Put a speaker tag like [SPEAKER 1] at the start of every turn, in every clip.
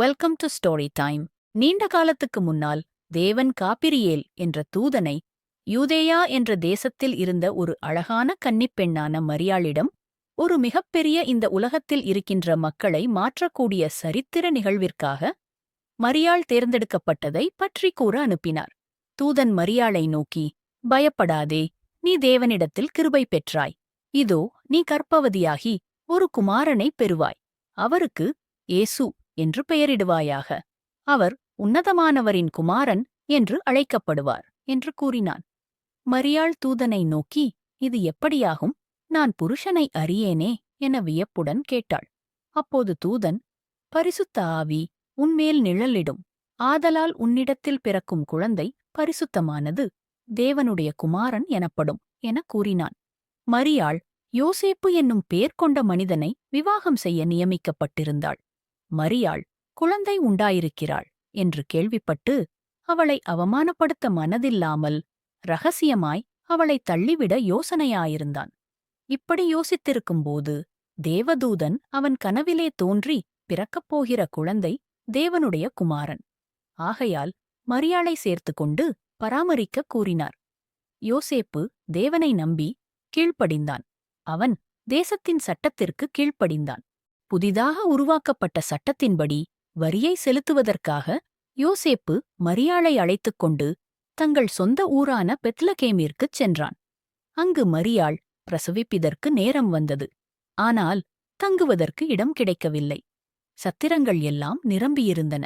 [SPEAKER 1] welcome to story time நீண்ட காலத்துக்கு முன்னால் தேவன் காப்பிரியேல் என்ற தூதனை யூதேயா என்ற தேசத்தில் இருந்த ஒரு அழகான கன்னிப்பெண்ணான மரியாளிடம் ஒரு மிகப்பெரிய இந்த உலகத்தில் இருக்கின்ற மக்களை மாற்றக்கூடிய சரித்திர நிகழ்விற்காக மரியாள் தேர்ந்தெடுக்கப்பட்டதை பற்றி கூற அனுப்பினார் தூதன் மரியாளை நோக்கி பயப்படாதே நீ தேவனிடத்தில் கிருபை பெற்றாய் இதோ நீ கற்பவதியாகி ஒரு குமாரனை பெறுவாய் அவருக்கு ஏசு என்று பெயரிடுவாயாக அவர் உன்னதமானவரின் குமாரன் என்று அழைக்கப்படுவார் என்று கூறினான் மரியாள் தூதனை நோக்கி இது எப்படியாகும் நான் புருஷனை அறியேனே என வியப்புடன் கேட்டாள் அப்போது தூதன் பரிசுத்த ஆவி உன்மேல் நிழலிடும் ஆதலால் உன்னிடத்தில் பிறக்கும் குழந்தை பரிசுத்தமானது தேவனுடைய குமாரன் எனப்படும் என கூறினான் மரியாள் யோசேப்பு என்னும் பேர் கொண்ட மனிதனை விவாகம் செய்ய நியமிக்கப்பட்டிருந்தாள் மரியாள் குழந்தை உண்டாயிருக்கிறாள் என்று கேள்விப்பட்டு அவளை அவமானப்படுத்த மனதில்லாமல் ரகசியமாய் அவளை தள்ளிவிட யோசனையாயிருந்தான் இப்படி யோசித்திருக்கும்போது தேவதூதன் அவன் கனவிலே தோன்றி பிறக்கப் போகிற குழந்தை தேவனுடைய குமாரன் ஆகையால் மரியாளை சேர்த்து கொண்டு பராமரிக்க கூறினார் யோசேப்பு தேவனை நம்பி கீழ்ப்படிந்தான் அவன் தேசத்தின் சட்டத்திற்கு கீழ்ப்படிந்தான் புதிதாக உருவாக்கப்பட்ட சட்டத்தின்படி வரியை செலுத்துவதற்காக யோசேப்பு மரியாளை அழைத்துக் கொண்டு தங்கள் சொந்த ஊரான பெத்லகேமிற்குச் சென்றான் அங்கு மரியாள் பிரசவிப்பதற்கு நேரம் வந்தது ஆனால் தங்குவதற்கு இடம் கிடைக்கவில்லை சத்திரங்கள் எல்லாம் நிரம்பியிருந்தன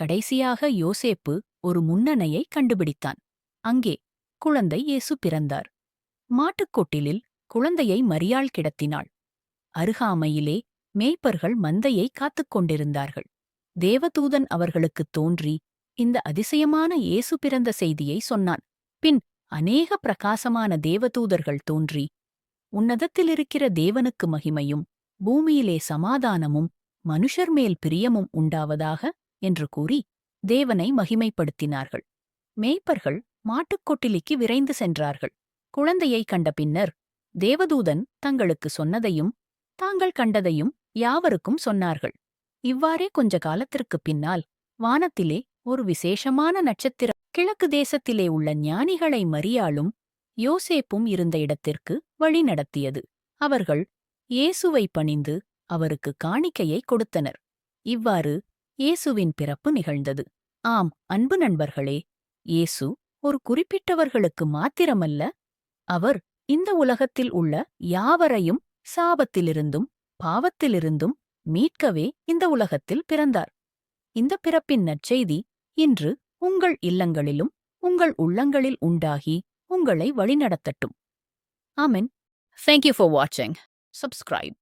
[SPEAKER 1] கடைசியாக யோசேப்பு ஒரு முன்னணையை கண்டுபிடித்தான் அங்கே குழந்தை இயேசு பிறந்தார் மாட்டுக்கொட்டிலில் குழந்தையை மரியாள் கிடத்தினாள் அருகாமையிலே மேய்ப்பர்கள் மந்தையை காத்துக் கொண்டிருந்தார்கள் தேவதூதன் அவர்களுக்குத் தோன்றி இந்த அதிசயமான இயேசு பிறந்த செய்தியை சொன்னான் பின் அநேக பிரகாசமான தேவதூதர்கள் தோன்றி உன்னதத்திலிருக்கிற தேவனுக்கு மகிமையும் பூமியிலே சமாதானமும் மனுஷர் மேல் பிரியமும் உண்டாவதாக என்று கூறி தேவனை மகிமைப்படுத்தினார்கள் மேய்ப்பர்கள் மாட்டுக்கொட்டிலிக்கு விரைந்து சென்றார்கள் குழந்தையை கண்ட பின்னர் தேவதூதன் தங்களுக்கு சொன்னதையும் தாங்கள் கண்டதையும் யாவருக்கும் சொன்னார்கள் இவ்வாறே கொஞ்ச காலத்திற்குப் பின்னால் வானத்திலே ஒரு விசேஷமான நட்சத்திரம் கிழக்கு தேசத்திலே உள்ள ஞானிகளை மரியாளும் யோசேப்பும் இருந்த இடத்திற்கு வழி நடத்தியது அவர்கள் இயேசுவை பணிந்து அவருக்கு காணிக்கையை கொடுத்தனர் இவ்வாறு இயேசுவின் பிறப்பு நிகழ்ந்தது ஆம் அன்பு நண்பர்களே இயேசு ஒரு குறிப்பிட்டவர்களுக்கு மாத்திரமல்ல அவர் இந்த உலகத்தில் உள்ள யாவரையும் சாபத்திலிருந்தும் பாவத்திலிருந்தும் மீட்கவே இந்த உலகத்தில் பிறந்தார் இந்த பிறப்பின் நற்செய்தி இன்று உங்கள் இல்லங்களிலும் உங்கள் உள்ளங்களில் உண்டாகி உங்களை வழிநடத்தட்டும் ஆமென்
[SPEAKER 2] தேங்க்யூ ஃபார் வாட்சிங் சப்ஸ்கிரைப்